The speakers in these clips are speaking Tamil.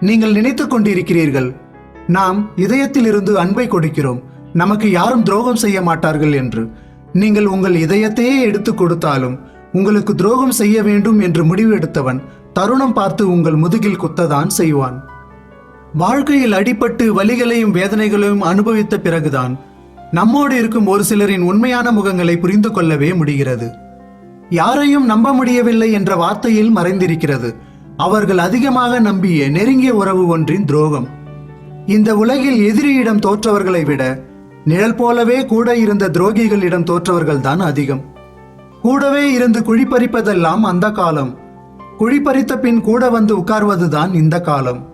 நீங்கள் நினைத்துக் கொண்டிருக்கிறீர்கள். நாம் இதயத்திலிருந்து அன்பை கொடுக்கிறோம். நமக்கு யாரும் துரோகம் செய்ய மாட்டார்கள் என்று. நீங்கள் உங்கள் இதயத்தையே எடுத்து கொடுத்தாலும் உங்களுக்கு துரோகம் செய்ய வேண்டும் என்று முடிவு எடுத்தவன் தருணம் பார்த்து உங்கள் முதுகில் குத்ததான் செய்வான். வாழ்க்கையில் அடிபட்டு வலிகளையும் வேதனைகளையும் அனுபவித்த பிறகுதான் நம்மோடு இருக்கும் ஒரு சிலரின் உண்மையான முகங்களை புரிந்து கொள்ளவே முடிகிறது. யாரையும் நம்ப முடியவில்லை என்ற வார்த்தையில் மறைந்திருக்கிறது. அவர்கள் அதிகமாக நம்பிய நெருங்கிய உறவு ஒன்றின் துரோகம். இந்த உலகில் எதிரியிடம் தோற்றவர்களை விட நிழல் போலவே கூட இருந்த துரோகிகளிடம் தோற்றவர்கள் தான் அதிகம். கூடவே இருந்து குழிப்பறிப்பதெல்லாம் அந்த காலம். குழிப்பறித்த பின் கூட வந்து உட்கார்வதுதான் இந்த காலம்.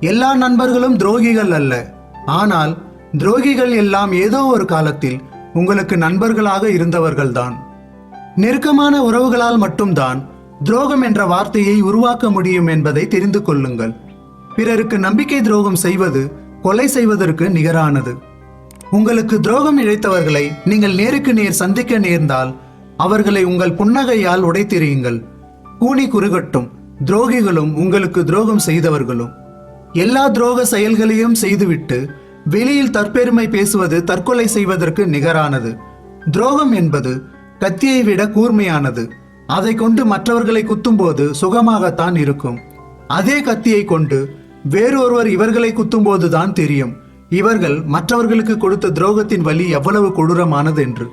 எல்லா நண்பர்களும் துரோகிகள் அல்ல. ஆனால் துரோகிகள் எல்லாம் ஏதோ ஒரு காலத்தில் உங்களுக்கு நண்பர்களாக இருந்தவர்கள்தான். நெருக்கமான உறவுகளால் மட்டும்தான் துரோகம் என்ற வார்த்தையை உருவாக்க முடியும் என்பதை தெரிந்து கொள்ளுங்கள். பிறருக்கு நம்பிக்கை துரோகம் செய்வது கொலை செய்வதற்கு நிகரானது. உங்களுக்கு துரோகம் இழைத்தவர்களை நீங்கள் நேருக்கு நேர் சந்திக்க நேர்ந்தால் அவர்களை உங்கள் புன்னகையால் உடைத்தெறியுங்கள் கூனி குறுகட்டும் துரோகிகளும் உங்களுக்கு துரோகம் செய்தவர்களும். எல்லா துரோக செயல்களையும் செய்துவிட்டு வெளியில் தற்பெருமை பேசுவது தற்கொலை செய்வதற்கு நிகரானது. துரோகம் என்பது கத்தியை விட கூர்மையானது. அதை கொண்டு மற்றவர்களை குத்தும்போது சுகமாகத்தான் இருக்கும். அதே கத்தியை கொண்டு வேறொருவர் இவர்களை குத்தும்போதுதான் தெரியும். இவர்கள் மற்றவர்களுக்கு கொடுத்த துரோகத்தின் வலி எவ்வளவு கொடூரமானது என்று.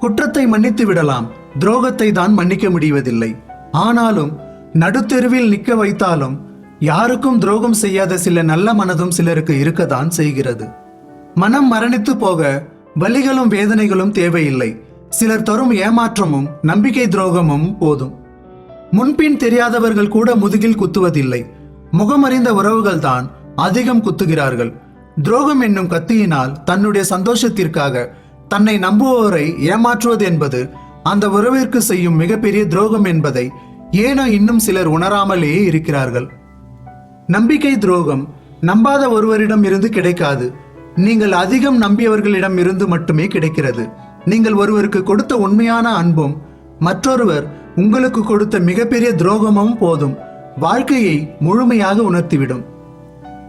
குற்றத்தை மன்னித்து விடலாம். துரோகத்தை தான் மன்னிக்க முடிவதில்லை. ஆனாலும் நடுத்தெருவில் நிற்க வைத்தாலும் யாருக்கும் துரோகம் செய்யாத சில நல்ல மனதும் சிலருக்கு இருக்கத்தான் செய்கிறது. மனம் மரணித்து போக வலிகளும் வேதனைகளும் தேவையில்லை. சிலர் தரும் ஏமாற்றமும் நம்பிக்கை துரோகமும் போதும். முன்பின் தெரியாதவர்கள் கூட முதுகில் குத்துவதில்லை. முகமறிந்த உறவுகள் தான் அதிகம் குத்துகிறார்கள். துரோகம் என்னும் கத்தியினால் தன்னுடைய சந்தோஷத்திற்காக தன்னை நம்புவோரை ஏமாற்றுவது என்பது அந்த உறவிற்கு செய்யும் மிகப்பெரிய துரோகம் என்பதை ஏனோ இன்னும் சிலர் உணராமலேயே இருக்கிறார்கள். நம்பிக்கை துரோகம் நம்பாத ஒருவரிடம் இருந்து கிடைக்காது. நீங்கள் அதிகம் நம்பியவர்களிடம் இருந்து மட்டுமே கிடைக்கிறது. நீங்கள் ஒருவருக்கு கொடுத்த உண்மையான அன்பும் மற்றொருவர் உங்களுக்கு கொடுத்த மிகப்பெரிய துரோகமும் போதும். வாழ்க்கையை முழுமையாக உணர்த்திவிடும்.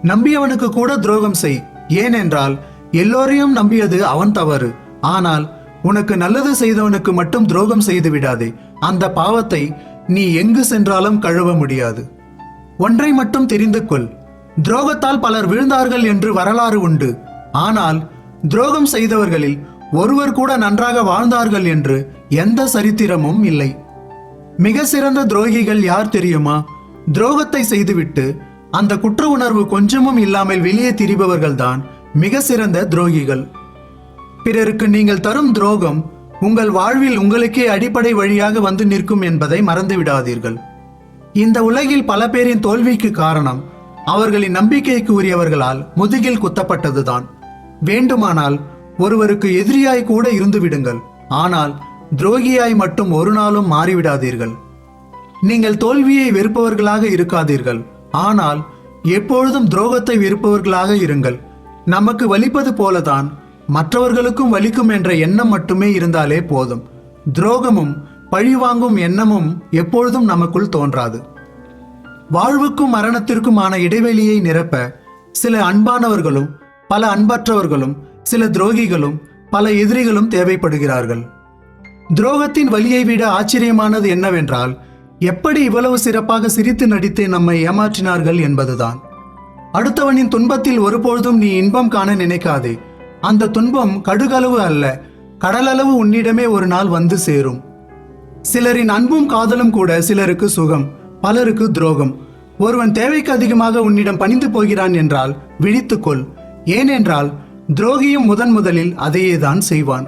நம்பியவனுக்கு கூட துரோகம் செய். ஏனென்றால் எல்லோரையும் நம்பியது அவன் தவறு. ஆனால் உனக்கு நல்லது செய்தவனுக்கு மட்டும் துரோகம் செய்து விடாதே. அந்த பாவத்தை நீ எங்கு சென்றாலும் கழுவ முடியாது. ஒன்றை மட்டும் தெரிந்து கொள். துரோகத்தால் பலர் விழுந்தார்கள் என்று வரலாறு உண்டு. ஆனால் துரோகம் செய்தவர்களில் ஒருவர் கூட நன்றாக வாழ்ந்தார்கள் என்று எந்த சரித்திரமும் இல்லை. மிக சிறந்த துரோகிகள் யார் தெரியுமா? துரோகத்தை செய்துவிட்டு அந்த குற்ற உணர்வு கொஞ்சமும் இல்லாமல் வெளியே திரிபவர்கள்தான் மிக சிறந்த துரோகிகள். பிறருக்கு நீங்கள் தரும் துரோகம் உங்கள் வாழ்வில் உங்களுக்கே அடிப்படை வழியாக வந்து நிற்கும் என்பதை மறந்துவிடாதீர்கள். இந்த உலகில் பல பேரின் தோல்விக்கு காரணம் அவர்களின் நம்பிக்கைக்கு உரியவர்களால் முதுகில் குத்தப்பட்டதுதான். வேண்டுமானால் ஒருவருக்கு எதிரியாய் கூட இருந்து விடுங்கள். ஆனால் துரோகியாய் மட்டும் ஒரு நாளும் மாறிவிடாதீர்கள். நீங்கள் தோல்வியை வெறுப்பவர்களாக இருக்காதீர்கள். ஆனால் எப்பொழுதும் துரோகத்தை வெறுப்பவர்களாக இருங்கள். நமக்கு வலிப்பது போலதான் மற்றவர்களுக்கும் வலிக்கும் என்ற எண்ணம் மட்டுமே இருந்தாலே போதும். துரோகமும் பழிவாங்கும் எண்ணமும் எப்பொழுதும் நமக்குள் தோன்றாது. வாழ்வுக்கும் மரணத்திற்குமான இடைவெளியை நிரப்ப சில அன்பானவர்களும் பல அன்பற்றவர்களும் சில துரோகிகளும் பல எதிரிகளும் தேவைப்படுகிறார்கள். துரோகத்தின் வலியை விட ஆச்சரியமானது என்னவென்றால் எப்படி இவ்வளவு சிறப்பாக சிரித்து நடித்து நம்மை ஏமாற்றினார்கள் என்பதுதான். அடுத்தவனின் துன்பத்தில் ஒருபொழுதும் நீ இன்பம் காண நினைக்காதே. அந்த துன்பம் கடுகளவு அல்ல கடலளவு உன்னிடமே ஒரு நாள் வந்து சேரும். சிலரின் அன்பும் காதலும் கூட சிலருக்கு சுகம் பலருக்கு துரோகம். ஒருவன் தேவைக்கு அதிகமாக உன்னிடம் பணிந்து போகிறான் என்றால் விழித்துக்கொள். ஏனென்றால் துரோகியும் முதன் முதலில் அதையேதான் செய்வான்.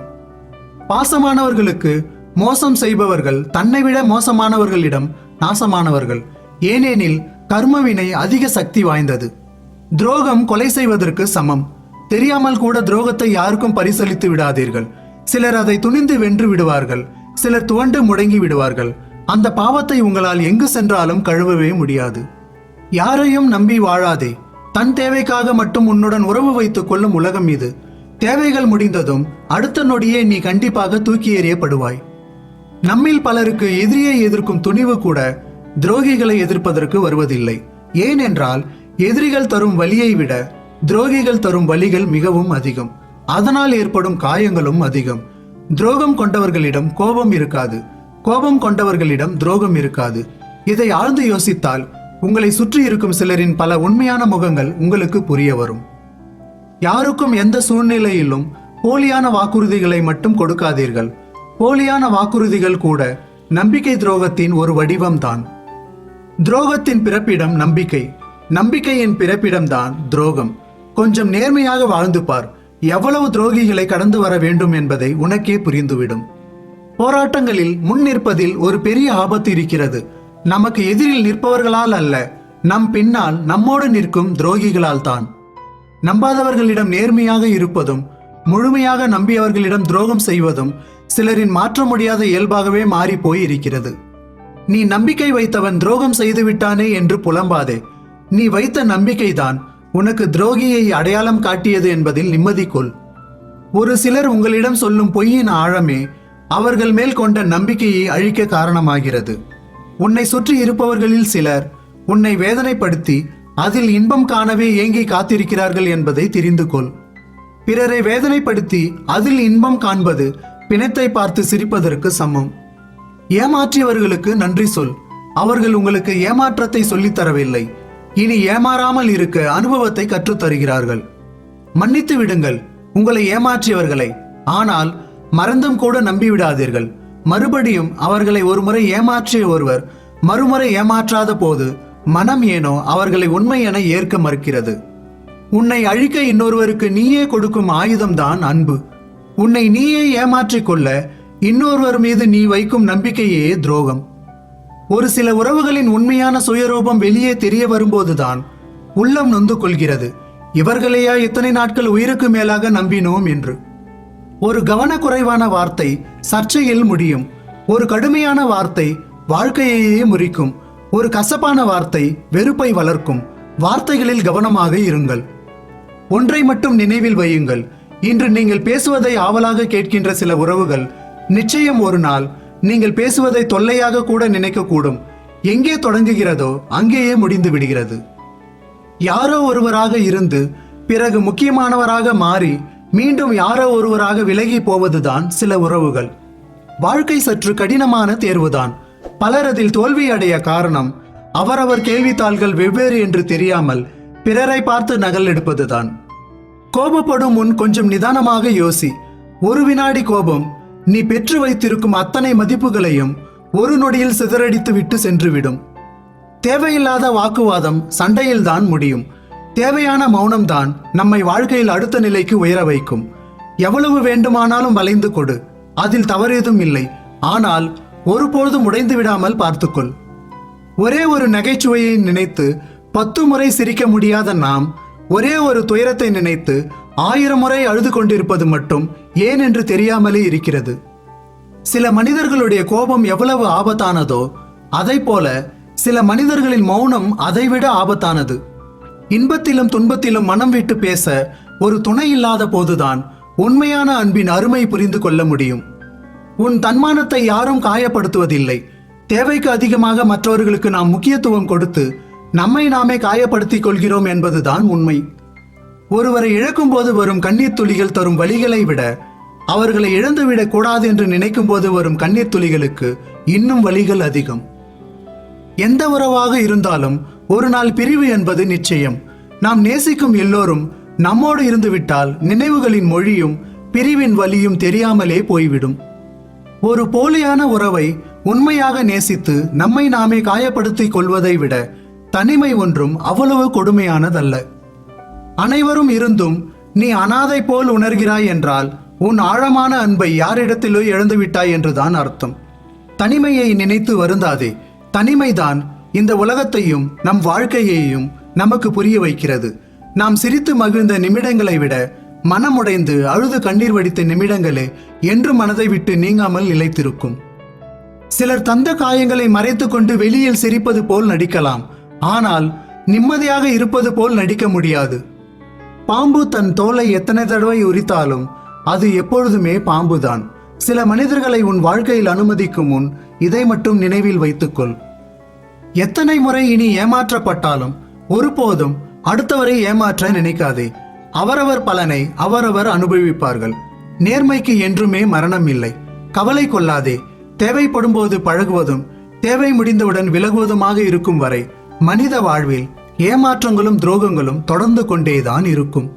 பாசமானவர்களுக்கு மோசம் செய்பவர்கள் தன்னை விட மோசமானவர்களிடம் நாசமானவர்கள். ஏனெனில் கர்மவினை அதிக சக்தி வாய்ந்தது. துரோகம் கொலை செய்வதற்கு சமம். தெரியாமல் கூட துரோகத்தை யாருக்கும் பரிசளித்து விடாதீர்கள். சிலர் அதை துணிந்து வென்று விடுவார்கள். சிலர் துவண்டு முடங்கி விடுவார்கள். அந்த பாவத்தை உங்களால் எங்கு சென்றாலும் கழுவவே முடியாது. யாரையும் நம்பி வாழாதே. தன் தேவைக்காக மட்டும் உன்னுடன் உறவு வைத்துக் கொள்ளும் உலகம் இது. தேவைகள் முடிந்ததும் அடுத்த நொடியே நீ கண்டிப்பாக தூக்கி எறியப்படுவாய். நம்மில் பலருக்கு எதிரியை எதிர்க்கும் துணிவு கூட துரோகிகளை எதிர்ப்பதற்கு வருவதில்லை. ஏனென்றால் எதிரிகள் தரும் வலியை விட துரோகிகள் தரும் வலிகள் மிகவும் அதிகம். அதனால் ஏற்படும் காயங்களும் அதிகம். துரோகம் கொண்டவர்களிடம் கோபம் இருக்காது. கோபம் கொண்டவர்களிடம் துரோகம் இருக்காது. இதை ஆழ்ந்து யோசித்தால் உங்களை சுற்றி இருக்கும் சிலரின் பல உண்மையான முகங்கள் உங்களுக்கு புரிய வரும். யாருக்கும் எந்த சூழ்நிலையிலும் போலியான வாக்குறுதிகளை மட்டும் கொடுக்காதீர்கள். போலியான வாக்குறுதிகள் கூட நம்பிக்கை துரோகத்தின் ஒரு வடிவம்தான். துரோகத்தின் பிறப்பிடம் நம்பிக்கை. நம்பிக்கையின் பிறப்பிடம்தான் துரோகம். கொஞ்சம் நேர்மையாக வாழ்ந்து பார். எவ்வளவு துரோகிகளை கடந்து வர வேண்டும் என்பதை உனக்கே புரிந்துவிடும். போராட்டங்களில் முன் நிற்பதில் ஒரு பெரிய ஆபத்து இருக்கிறது. நமக்கு எதிரில் நிற்பவர்களால் அல்ல நம் பின்னால் நம்மோடு நிற்கும் துரோகிகளால் தான். நம்பாதவர்களிடம் நேர்மையாக இருப்பதும் முழுமையாக நம்பியவர்களிடம் துரோகம் செய்வதும் சிலரின் மாற்ற முடியாத இயல்பாகவே மாறி போய் இருக்கிறது நீ நம்பிக்கை வைத்தவன் துரோகம் செய்து விட்டானே என்று புலம்பாதே. நீ வைத்த நம்பிக்கைதான் உனக்கு துரோகியை அடையாளம் காட்டியது என்பதில் நிம்மதி கொள். ஒரு சிலர் உங்களிடம் சொல்லும் பொய்யின் ஆழமே அவர்கள் மேல் கொண்ட நம்பிக்கையை அழிக்க காரணமாகிறது. உன்னை சுற்றி இருப்பவர்களில் சிலர் உன்னை வேதனைப்படுத்தி அதில் இன்பம் காணவே ஏங்கி காத்திருக்கிறார்கள் என்பதை தெரிந்து கொள். பிறரை வேதனைப்படுத்தி அதில் இன்பம் காண்பது பிணத்தை பார்த்து சிரிப்பதற்கு சமம். ஏமாற்றியவர்களுக்கு நன்றி சொல். அவர்கள் உங்களுக்கு ஏமாற்றத்தை சொல்லித் தரவில்லை. இனி ஏமாறாமல் இருக்க அனுபவத்தை கற்றுத் தருகிறார்கள் மன்னித்து விடுங்கள் உங்களை ஏமாற்றியவர்களை. ஆனால் மறந்தும் கூட நம்பிவிடாதீர்கள். மறுபடியும் அவர்களை ஒருமுறை ஏமாற்றிய ஒருவர் மறுமுறை ஏமாற்றாத போது மனம் ஏனோ அவர்களை உண்மை என ஏற்க மறுக்கிறது. உன்னை அழிக்க இன்னொருவருக்கு நீயே கொடுக்கும் ஆயுதம்தான் அன்பு. உன்னை நீயே ஏமாற்றிக் கொள்ள இன்னொருவர் மீது நீ வைக்கும் நம்பிக்கையே துரோகம். ஒரு சில உறவுகளின் உண்மையான சுயரூபம் வெளியே தெரிய வரும்போதுதான் உள்ளம் நொந்து கொள்கிறது. இவர்களையா இத்தனை நாட்கள் உயிருக்கு மேலாக நம்பினோம் என்று. ஒரு கவனக்குறைவான வார்த்தை சர்ச்சையில் முடியும். ஒரு கடுமையான வார்த்தை வாழ்க்கையையே முறிக்கும். ஒரு கசப்பான வார்த்தை வெறுப்பை வளர்க்கும். வார்த்தைகளில் கவனமாக இருங்கள். ஒன்றை மட்டும் நினைவில் வையுங்கள். இன்று நீங்கள் பேசுவதை ஆவலாக கேட்கின்ற சில உறவுகள் நிச்சயம் ஒரு நாள் நீங்கள் பேசுவதை தொல்லையாக கூட நினைக்கக்கூடும். எங்கே தொடங்குகிறதோ அங்கேயே முடிந்து விடுகிறது. யாரோ ஒருவராக இருந்து பிறகு முக்கியமானவராக மாறி மீண்டும் யாரோ ஒருவராக விலகி போவதுதான் சில உறவுகள். வாழ்க்கை சற்று கடினமான தேர்வுதான். பலர் அதில் தோல்வி அடைய காரணம் அவரவர் கேள்வித்தாள்கள் வெவ்வேறு என்று தெரியாமல் பிறரை பார்த்து நகல் எடுப்பதுதான். கோபப்படும் முன் கொஞ்சம் நிதானமாக யோசி ஒரு வினாடி கோபம் நீ பெற்று வைத்திருக்கும் அத்தனை மதிப்புகளையும் ஒரு நொடியில் சிதறடித்து விட்டு சென்றுவிடும். தேவையில்லாத வாக்குவாதம் சண்டையில்தான் முடியும். தேவையான மௌனம்தான் நம்மை வாழ்க்கையில் அடுத்த நிலைக்கு உயர வைக்கும். எவ்வளவு வேண்டுமானாலும் வளைந்து கொடு. அதில் தவறேதும் இல்லை. ஆனால் ஒருபொழுதும் உடைந்து விடாமல் பார்த்துக்கொள். ஒரே ஒரு நகைச்சுவையை நினைத்து பத்து முறை சிரிக்க முடியாத நாம் ஒரே ஒரு துயரத்தை நினைத்து ஆயிரம் முறை அழுது கொண்டிருப்பது மட்டும் ஏன் என்று தெரியாமலே இருக்கிறது. சில மனிதர்களுடைய கோபம் எவ்வளவு ஆபத்தானதோ அதை போல சில மனிதர்களின் மௌனம் அதைவிட ஆபத்தானது. இன்பத்திலும் துன்பத்திலும் மனம் விட்டு பேச ஒரு துணை இல்லாத போதுதான் உண்மையான அன்பின் அருமை புரிந்து கொள்ள முடியும். உன் தன்மானத்தை யாரும் காயப்படுத்துவதில்லை. தேவைக்கு அதிகமாக மற்றவர்களுக்கு நாம் முக்கியத்துவம் கொடுத்து நம்மை நாமே காயப்படுத்திக் கொள்கிறோம் என்பதுதான் உண்மை. ஒருவரை இழக்கும் போது வரும் கண்ணீர் துளிகள் தரும் வழிகளை விட அவர்களை இழந்துவிடக் கூடாது என்று நினைக்கும் போது வரும் கண்ணீர் துளிகளுக்கு இன்னும் வலிகள் அதிகம். எந்த உறவாக இருந்தாலும் ஒரு நாள் பிரிவு என்பது நிச்சயம். நாம் நேசிக்கும் எல்லோரும் நம்மோடு இருந்துவிட்டால் நினைவுகளின் மொழியும் பிரிவின் வலியும் தெரியாமலே போய்விடும். ஒரு போலியான உறவை உண்மையாக நேசித்து நம்மை நாமே காயப்படுத்திக் கொள்வதை விட தனிமை ஒன்றும் அவ்வளவு கொடுமையானதல்ல. அனைவரும் இருந்தும் நீ அனாதை போல் உணர்கிறாய் என்றால் உன் ஆழமான அன்பை யாரிடத்திலோ இழந்துவிட்டாய் என்றுதான் அர்த்தம். தனிமையை நினைத்து வருந்தாதே தனிமைதான் இந்த உலகத்தையும் நம் வாழ்க்கையையும் நமக்கு புரிய வைக்கிறது. நாம் சிரித்து மகிழ்ந்த நிமிடங்களை விட மனமுடைந்து அழுது கண்ணீர் வடித்த நிமிடங்களே என்று மனதை விட்டு நீங்காமல் நிலைத்திருக்கும். சிலர் தந்த காயங்களை மறைத்துக்கொண்டு வெளியில் சிரிப்பது போல் நடிக்கலாம். ஆனால் நிம்மதியாக இருப்பது போல் நடிக்க முடியாது. பாம்பு தன் தோலை எத்தனை தடவை உரித்தாலும் அது எப்பொழுதுமே பாம்புதான். சில மனிதர்களை உன் வாழ்க்கையில் அனுமதிக்கும் முன் இதை மட்டும் நினைவில் வைத்துக்கொள். எத்தனை முறை இனி ஏமாற்றப்பட்டாலும் ஒருபோதும் அடுத்தவரை ஏமாற்ற நினைக்காதே. அவரவர் பலனை அவரவர் அனுபவிப்பார்கள். நேர்மைக்கு என்றுமே மரணம் இல்லை. கவலை கொள்ளாதே. தேவைப்படும் போது பழகுவதும் தேவை முடிந்தவுடன் விலகுவதுமாக இருக்கும் வரை மனித வாழ்வில் ஏமாற்றங்களும் துரோகங்களும் தொடர்ந்து கொண்டேதான் இருக்கும்.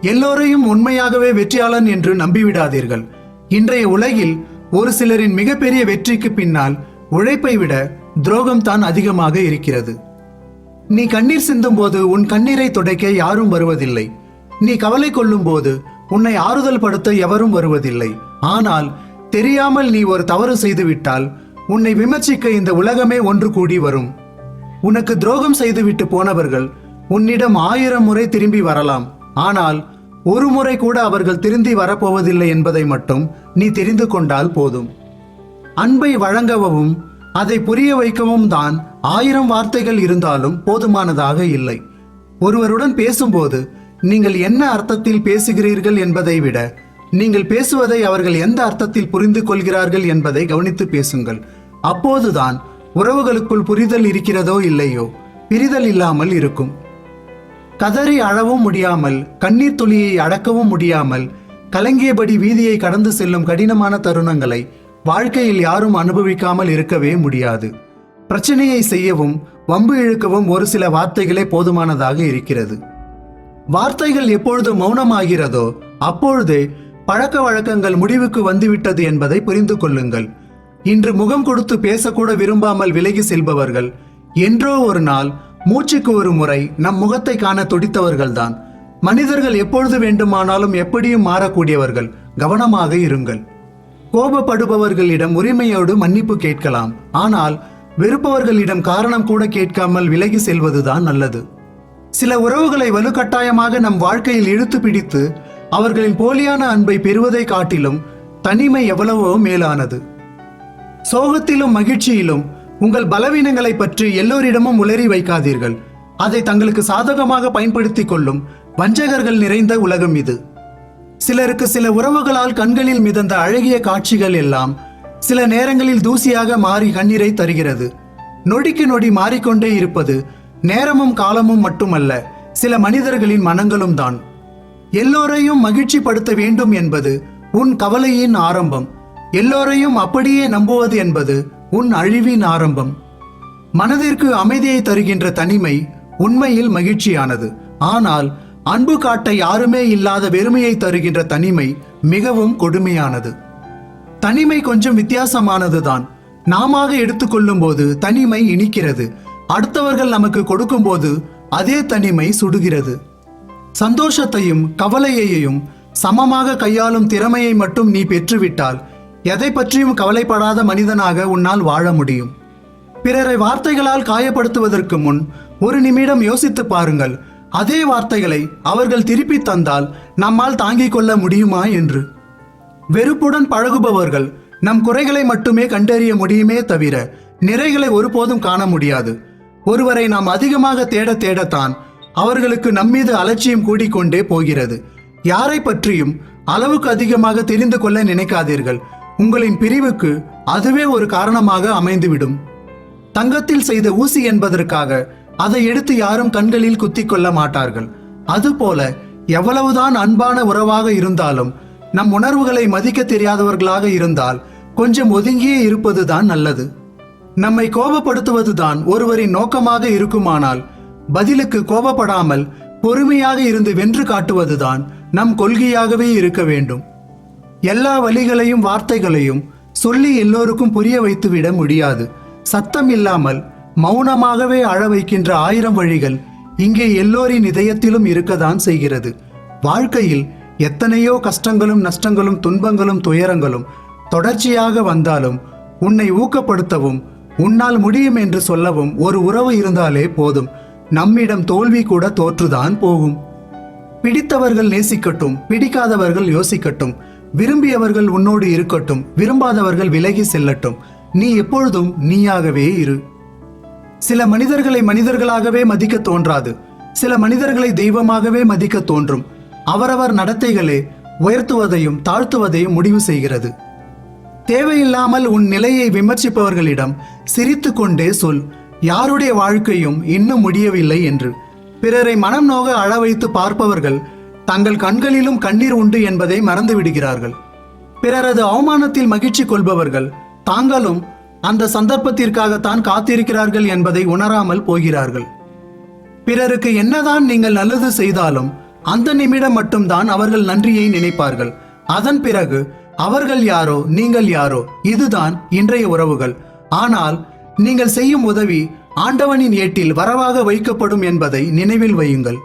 எல்லோரையும் உண்மையாகவே வெற்றியாளன் என்று நம்பிவிடாதீர்கள். இன்றைய உலகில் ஒரு சிலரின் மிகப்பெரிய வெற்றிக்கு பின்னால் உழைப்பை விட துரோகம் தான் அதிகமாக இருக்கிறது. நீ கண்ணீர் சிந்தும் போது உன் கண்ணீரை துடைக்க யாரும் வருவதில்லை. நீ கவலை கொள்ளும் போது உன்னை ஆறுதல் படுத்த எவரும் வருவதில்லை. ஆனால் தெரியாமல் நீ ஒரு தவறு செய்துவிட்டால் உன்னை விமர்சிக்க இந்த உலகமே ஒன்று கூடி வரும். உனக்கு துரோகம் செய்துவிட்டு போனவர்கள் உன்னிடம் ஆயிரம் முறை திரும்பி வரலாம். ஆனால் ஒரு முறை கூட அவர்கள் திருந்தி வரப்போவதில்லை என்பதை மட்டும் நீ தெரிந்து கொண்டால் போதும். அன்பை வழங்கவும் அதை புரிய வைக்கவும் தான் ஆயிரம் வார்த்தைகள் இருந்தாலும் போதுமானதாக இல்லை. ஒருவருடன் பேசும்போது நீங்கள் என்ன அர்த்தத்தில் பேசுகிறீர்கள் என்பதை விட நீங்கள் பேசுவதை அவர்கள் எந்த அர்த்தத்தில் புரிந்து கொள்கிறார்கள் என்பதை கவனித்து பேசுங்கள். அப்போதுதான் உறவுகளுக்குள் புரிதல் இருக்கிறதோ இல்லையோ பிரிதல் இல்லாமல் இருக்கும். கதறி அழவும் முடியாமல் கண்ணீர் துளியை அடக்கவும் முடியாமல் கலங்கியபடி வீதியை கடந்து செல்லும் கடினமான தருணங்களை வாழ்க்கையில் யாரும் அனுபவிக்காமல் இருக்கவே முடியாது. பிரச்சனையை செய்யவும் வம்பு இழுக்கவும் ஒரு சில வார்த்தைகளே போதுமானதாக இருக்கிறது. வார்த்தைகள் எப்பொழுது மௌனமாகிறதோ அப்பொழுதே பழக்க வழக்கங்கள் முடிவுக்கு வந்துவிட்டது என்பதை புரிந்து கொள்ளுங்கள். இன்று முகம் கொடுத்து பேசக்கூட விரும்பாமல் விலகி செல்பவர்கள் என்றோ ஒரு நாள் மூச்சுக்கு ஒரு முறை நம் முகத்தை காண துடித்தவர்கள்தான். மனிதர்கள் எப்பொழுது வேண்டுமானாலும் எப்படியும் மாறக்கூடியவர்கள் கவனமாக இருங்கள். கோபப்படுபவர்களிடம் உரிமையோடு மன்னிப்பு கேட்கலாம். ஆனால் வெறுப்பவர்களிடம் காரணம் கூட கேட்காமல் விலகி செல்வதுதான் நல்லது. சில உறவுகளை வலுக்கட்டாயமாக நம் வாழ்க்கையில் இழுத்து பிடித்து அவர்களின் போலியான அன்பை பெறுவதை காட்டிலும் தனிமை எவ்வளவோ மேலானது. சோகத்திலும் மகிழ்ச்சியிலும் உங்கள் பலவீனங்களை பற்றி எல்லோரிடமும் உளறி வைக்காதீர்கள். அதை தங்களுக்கு சாதகமாக பயன்படுத்திக் கொள்ளும் வஞ்சகர்கள் நிறைந்த உலகம் இது. சிலருக்கு சில உறவுகளால் கண்களில் மிதந்த அழகிய காட்சிகள் எல்லாம் சில நேரங்களில் தூசியாக மாறி கண்ணீரை தருகிறது. நொடிக்கு நொடி மாறிக்கொண்டே இருப்பது நேரமும் காலமும் மட்டுமல்ல சில மனிதர்களின் மனங்களும் தான். எல்லோரையும் மகிழ்ச்சி படுத்த வேண்டும் என்பது உன் கவலையின் ஆரம்பம். எல்லோரையும் அப்படியே நம்புவது என்பது உன் அழிவின் ஆரம்பம். மனதிற்கு அமைதியை தருகின்ற தனிமை உண்மையில் மகிழ்ச்சியானது. ஆனால் அன்பு காட்ட யாருமே இல்லாத வெறுமையை தருகின்ற தனிமை மிகவும் கொடுமையானது. தனிமை கொஞ்சம் வித்தியாசமானதுதான். நாம எடுத்துக்கொள்ளும் போது தனிமை இனிக்கிறது. அடுத்தவர்கள் நமக்கு கொடுக்கும்போது அதே தனிமை சுடுகிறது. சந்தோஷத்தையும் கவலையையும் சமமாக கையாளும் திறமையை மட்டும் நீ பெற்றுவிட்டால் எதை பற்றியும் கவலைப்படாத மனிதனாக உன்னால் வாழ முடியும். பிறரை வார்த்தைகளால் காயப்படுத்துவதற்கு முன் ஒரு நிமிடம் யோசித்து பாருங்கள். அதே வார்த்தைகளை அவர்கள் திருப்பி தந்தால் நம்மால் தாங்கிக் கொள்ள முடியுமா என்று. வெறுப்புடன் பழகுபவர்கள் நம் குறைகளை மட்டுமே கண்டறிய முடியுமே தவிர நிறைகளை ஒருபோதும் காண முடியாது. ஒருவரை நாம் அதிகமாக தேட தேடத்தான் அவர்களுக்கு நம்மீது அலட்சியம் கூடிக்கொண்டே போகிறது. யாரை பற்றியும் அளவுக்கு அதிகமாக தெரிந்து கொள்ள நினைக்காதீர்கள். உங்களின் பிரிவுக்கு அதுவே ஒரு காரணமாக அமைந்துவிடும். தங்கத்தில் செய்த ஊசி என்பதற்காக அதை எடுத்து யாரும் கண்களில் குத்திக் கொள்ள மாட்டார்கள். அதுபோல எவ்வளவுதான் அன்பான உறவாக இருந்தாலும் நம் உணர்வுகளை மதிக்க தெரியாதவர்களாக இருந்தால் கொஞ்சம் ஒதுங்கியே இருப்பதுதான் நல்லது. நம்மை கோபப்படுத்துவதுதான் ஒருவரின் நோக்கமாக இருக்குமானால் பதிலுக்கு கோபப்படாமல் பொறுமையாக இருந்து வென்று காட்டுவதுதான் நம் கொள்கையாகவே இருக்க வேண்டும். எல்லா வழிகளையும் வார்த்தைகளையும் சொல்லி எல்லோருக்கும் புரிய வைத்துவிட முடியாது. சத்தம் இல்லாமல் மௌனமாகவே அழ வைக்கின்ற ஆயிரம் வழிகள் இங்கே எல்லோரின் இதயத்திலும் இருக்கத்தான் செய்கிறது. வாழ்க்கையில் எத்தனையோ கஷ்டங்களும் நஷ்டங்களும் துன்பங்களும் துயரங்களும் தொடர்ச்சியாக வந்தாலும் உன்னை ஊக்கப்படுத்தவும் உன்னால் முடியும் என்று சொல்லவும் ஒரு உறவு இருந்தாலே போதும். நம்மிடம் தோல்வி கூட தோற்றுதான் போகும். பிடித்தவர்கள் நேசிக்கட்டும் பிடிக்காதவர்கள் யோசிக்கட்டும் விரும்பியவர்கள் உன்னோடு இருக்கட்டும் விரும்பாதவர்கள் விலகி செல்லட்டும். நீ எப்பொழுதும் நீயாகவே இரு. சில மனிதர்களை மனிதர்களாகவே மதிக்க தோன்றாது. சில மனிதர்களை தெய்வமாகவே மதிக்க தோன்றும். அவரவர் நடத்தைகளே உயர்த்துவதையும் தாழ்த்துவதையும் முடிவு செய்கிறது. தேவையில்லாமல் உன் நிலையை விமர்சிப்பவர்களிடம் சிரித்து கொண்டே சொல். யாருடைய வாழ்க்கையும் இன்னும் முடியவில்லை என்று. பிறரை மனம் நோக அழ வைத்து பார்ப்பவர்கள் தங்கள் கண்களிலும் கண்ணீர் உண்டு என்பதை மறந்து விடுகிறார்கள் பிறரது அவமானத்தில் மகிழ்ச்சி கொள்பவர்கள் தாங்களும் அந்த சந்தர்ப்பத்திற்காகத்தான் காத்திருக்கிறார்கள் என்பதை உணராமல் போகிறார்கள். பிறருக்கு என்னதான் நீங்கள் நல்லது செய்தாலும் அந்த நிமிடம் மட்டும்தான் அவர்கள் நன்றியை நினைப்பார்கள். அதன் பிறகு அவர்கள் யாரோ நீங்கள் யாரோ இதுதான் இன்றைய உறவுகள். ஆனால் நீங்கள் செய்யும் உதவி ஆண்டவனின் ஏட்டில் வரவாக வைக்கப்படும் என்பதை நினைவில் வையுங்கள்.